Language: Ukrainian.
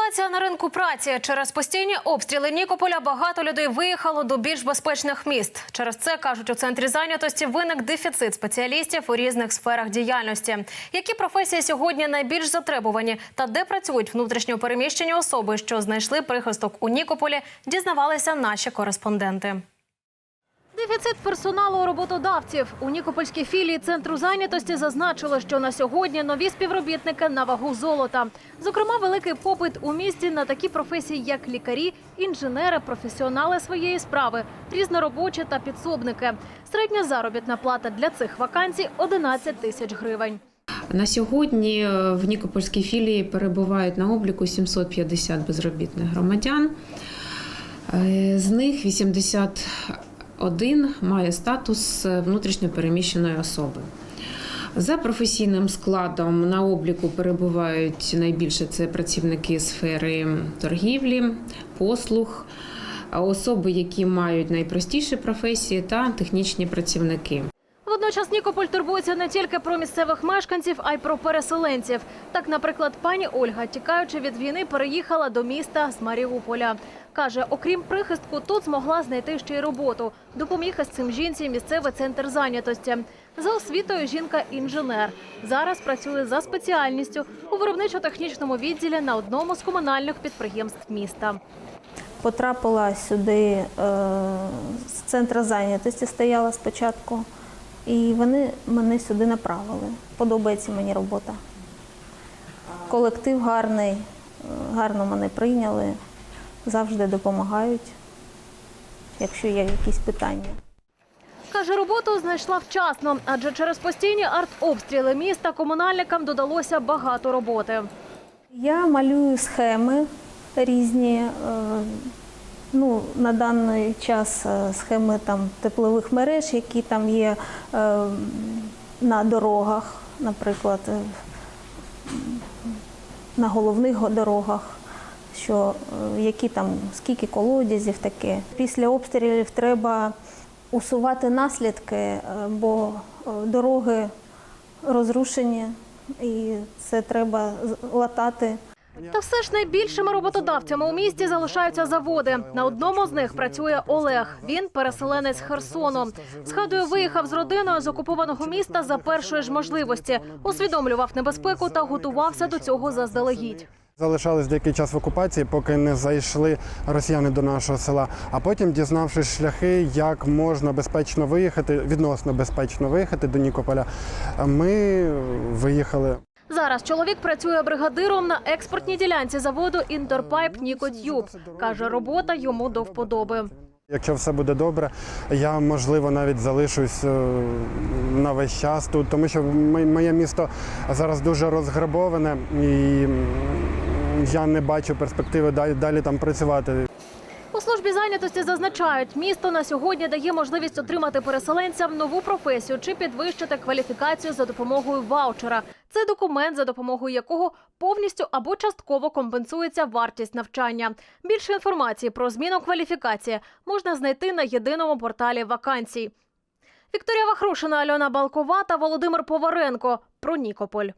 Ситуація на ринку праці через постійні обстріли Нікополя багато людей виїхало до більш безпечних міст. Через це кажуть у центрі зайнятості виник дефіцит спеціалістів у різних сферах діяльності. Які професії сьогодні найбільш затребувані та де працюють внутрішньо переміщені особи, що знайшли прихисток у Нікополі, дізнавалися наші кореспонденти. Дефіцит персоналу роботодавців у Нікопольській філії центру зайнятості зазначили, що на сьогодні нові співробітники на вагу золота. Зокрема, великий попит у місті на такі професії, як лікарі, інженери, професіонали своєї справи, різноробочі та підсобники. Середня заробітна плата для цих вакансій 11 тисяч гривень. На сьогодні е, в Нікопольській філії перебувають на обліку 750 безробітних громадян. Е, З них 81 має статус е, внутрішньопереміщеної особи. За професійним складом на обліку перебувають найбільше це працівники сфери торгівлі, послуг, особи, які мають найпростіші професії та технічні працівники. Водночас Нікополь турбується не тільки про місцевих мешканців, а й про переселенців. Так, наприклад, пані Ольга, тікаючи від війни, переїхала до міста з Маріуполя. Каже, окрім прихистку, тут змогла знайти ще й роботу. Допоміг із цим жінці місцевий центр зайнятості. За освітою жінка інженер. Зараз працює за спеціальністю у виробничо-технічному відділі на одному з комунальних підприємств міста. Потрапила сюди е, з центру зайнятості, стояла спочатку, і вони мене сюди направили. Подобається мені робота. Колектив гарний, е, гарно мене прийняли, завжди допомагають, якщо є якісь питання. Каже, роботу знайшла вчасно, адже через постійні артобстріли міста комунальникам додалося багато роботи. Я малюю схеми різні. Ну, на даний час е, схеми там теплових мереж, які там є е, на дорогах, наприклад, е, на головних дорогах, що е, які там скільки колодязів таке. Після обстрілів треба усувати наслідки, бо дороги розрушені, і це треба латати. Та все ж найбільшими роботодавцями у місті залишаються заводи. На одному з них працює Олег. Він переселенець Херсону. Згадує, виїхав з родиною з окупованого міста за першої ж можливості, усвідомлював небезпеку та готувався до цього заздалегідь. Залишались деякий час в окупації, поки не зайшли росіяни до нашого села. А потім, дізнавшись шляхи, як можна безпечно виїхати, відносно безпечно виїхати до Нікополя, ми виїхали. Зараз чоловік працює бригадиром на експортній ділянці заводу Інтерпайп Нікотюб. Каже, робота йому до вподоби. Якщо все буде добре, я можливо навіть залишусь е, на весь час тут, тому що моє місто зараз дуже розграбоване і я не бачу перспективи далі, далі там працювати. Службі зайнятості зазначають, місто на сьогодні дає можливість отримати переселенцям нову професію чи підвищити кваліфікацію за допомогою ваучера. Це документ, за допомогою якого повністю або частково компенсується вартість навчання. Більше інформації про зміну кваліфікації можна знайти на єдиному порталі вакансій. Вікторія Вахрушина, Альона Балкова та Володимир Поваренко про Нікополь.